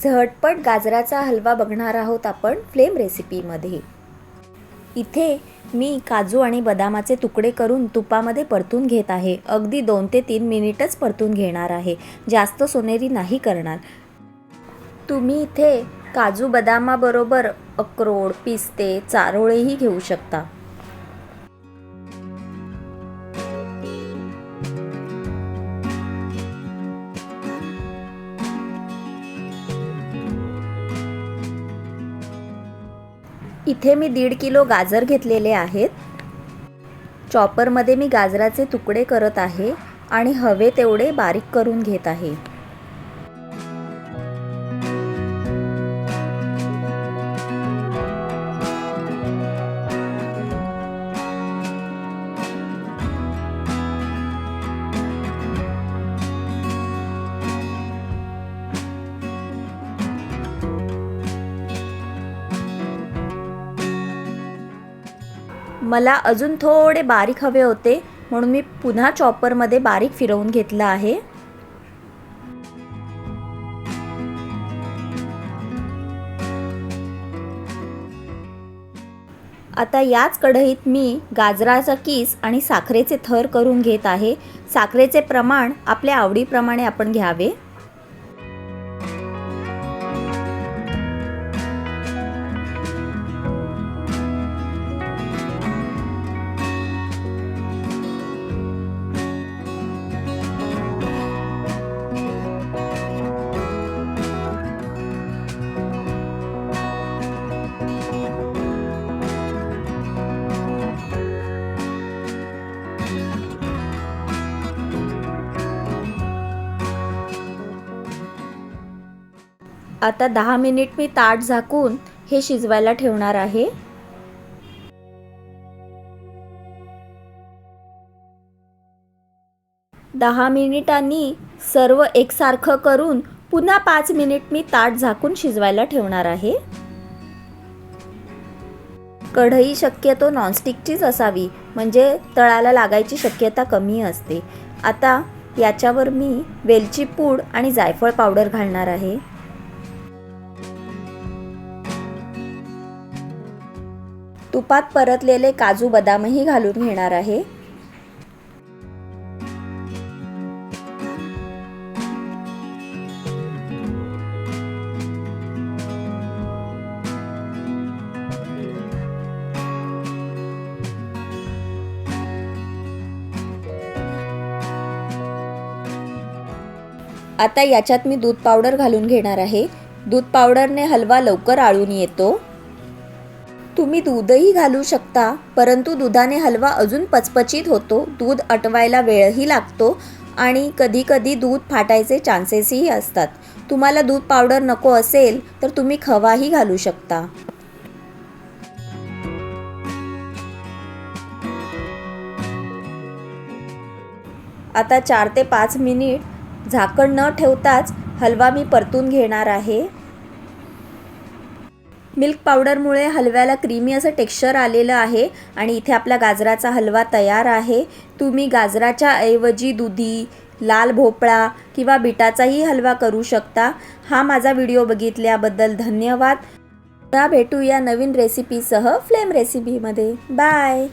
झटपट गाजराचा हलवा बघणार आहोत आपण फ्लेम रेसिपीमध्ये. इथे मी काजू आणि बदामाचे तुकडे करून तुपामध्ये परतून घेत आहे. अगदी दोन ते तीन मिनिटच परतून घेणार आहे. जास्त सोनेरी नाही करणार. तुम्ही इथे काजू बदामाबरोबर अक्रोड पिस्ते चारोळेही घेऊ शकता. इथे मी दीड किलो गाजर घेतलेले आहेत. चॉपरमध्ये मी गाजराचे तुकडे करत आहे आणि हवे तेवढे बारीक करून घेत आहे. मला अजून थोडे बारीक हवे होते म्हणून मी पुन्हा चॉपरमध्ये बारीक फिरवून घेतलं आहे. आता याच कढईत मी गाजराचा किस आणि साखरेचे थर करून घेत आहे. साखरेचे प्रमाण आपल्या आवडीप्रमाणे आपण घ्यावे. आता दहा मिनिट मी ताट झाकून हे शिजवायला ठेवणार आहे. दहा मिनिटांनी सर्व एकसारखं करून पुन्हा पाच मिनिट मी ताट झाकून शिजवायला ठेवणार आहे. कढई शक्यतो नॉनस्टिकचीच असावी म्हणजे तळाला लागायची शक्यता कमी असते. आता याच्यावर मी वेलची पूड आणि जायफळ पावडर घालणार आहे. तुपात परतलेले काजू बदामही घालून घेणार आहे. आता याच्यात मी दूध पावडर घालून घेणार आहे. दूध पावडरने हलवा लवकर आळून येतो. तुम्ही दूधही घालू शकता परंतु दुधाने हलवा अजून पचपचीत होतो दूध अटवायला वेळही लागतो आणि कधीकधी दूध फाटायचे चान्सेसही असतात. तुम्हाला दूध पावडर नको असेल तर तुम्ही खवाही घालू शकता. आता चार ते पाच मिनिट झाकण न ठेवताच हलवा मी परतून घेणार आहे. मिल्क पावडरमुळे हलव्याला क्रीमी असं टेक्स्चर आलेलं आहे आणि इथे आपला गाजराचा हलवा तयार आहे. तुम्ही गाजराच्या ऐवजी दुधी लाल भोपळा किंवा बिटाचाही हलवा करू शकता. हा माझा व्हिडिओ बघितल्याबद्दल धन्यवाद. पुन्हा भेटूया नवीन रेसिपीसह फ्लेम रेसिपीमध्ये बाय